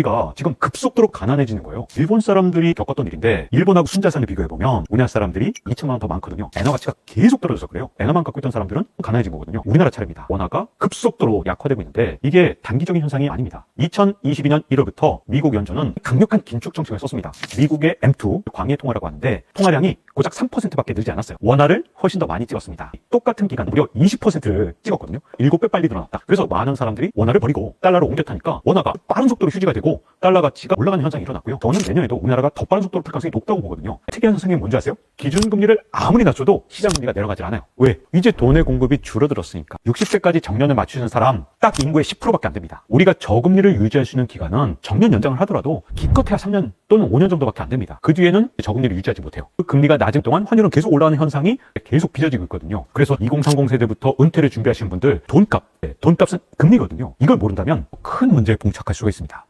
우리가 지금 급속도로 가난해지는 거예요. 일본 사람들이 겪었던 일인데 일본하고 순자산을 비교해 보면 우리나라 사람들이 2천만 원 더 많거든요. 엔화 가치가 계속 떨어져서 그래요. 엔화만 갖고 있던 사람들은 가난해진 거거든요. 우리나라 차례입니다. 원화가 급속도로 약화되고 있는데 이게 단기적인 현상이 아닙니다. 2022년 1월부터 미국 연준은 강력한 긴축 정책을 썼습니다. 미국의 M2 광해 통화라고 하는데 통화량이 고작 3%밖에 늘지 않았어요. 원화를 훨씬 더 많이 찍었습니다. 똑같은 기간 무려 20%를 찍었거든요. 7배 빨리 늘어났다. 그래서 많은 사람들이 원화를 버리고 달러로 옮겨 타니까 원화가 빠른 속도로 휴지가 되고 달러 가치가 올라가는 현상이 일어났고요. 저는 내년에도 우리나라가 더 빠른 속도로 풀 가능성이 높다고 보거든요. 특이한 현상이 뭔지 아세요? 기준금리를 아무리 낮춰도 시장금리가 내려가질 않아요. 왜? 이제 돈의 공급이 줄어들었으니까. 60세까지 정년을 맞추는 사람 딱 인구의 10%밖에 안 됩니다. 우리가 저금리를 유지할 수 있는 기간은 정년 연장을 하더라도 기껏해야 3년 또는 5년 정도밖에 안 됩니다. 그 뒤에는 저금리를 유지하지 못해요. 그 금리가 낮은 동안 환율은 계속 올라가는 현상이 계속 빚어지고 있거든요. 그래서 2030 세대부터 은퇴를 준비하시는 분들 돈값, 네, 돈값은 금리거든요. 이걸 모른다면 큰 문제에 봉착할 수가 있습니다.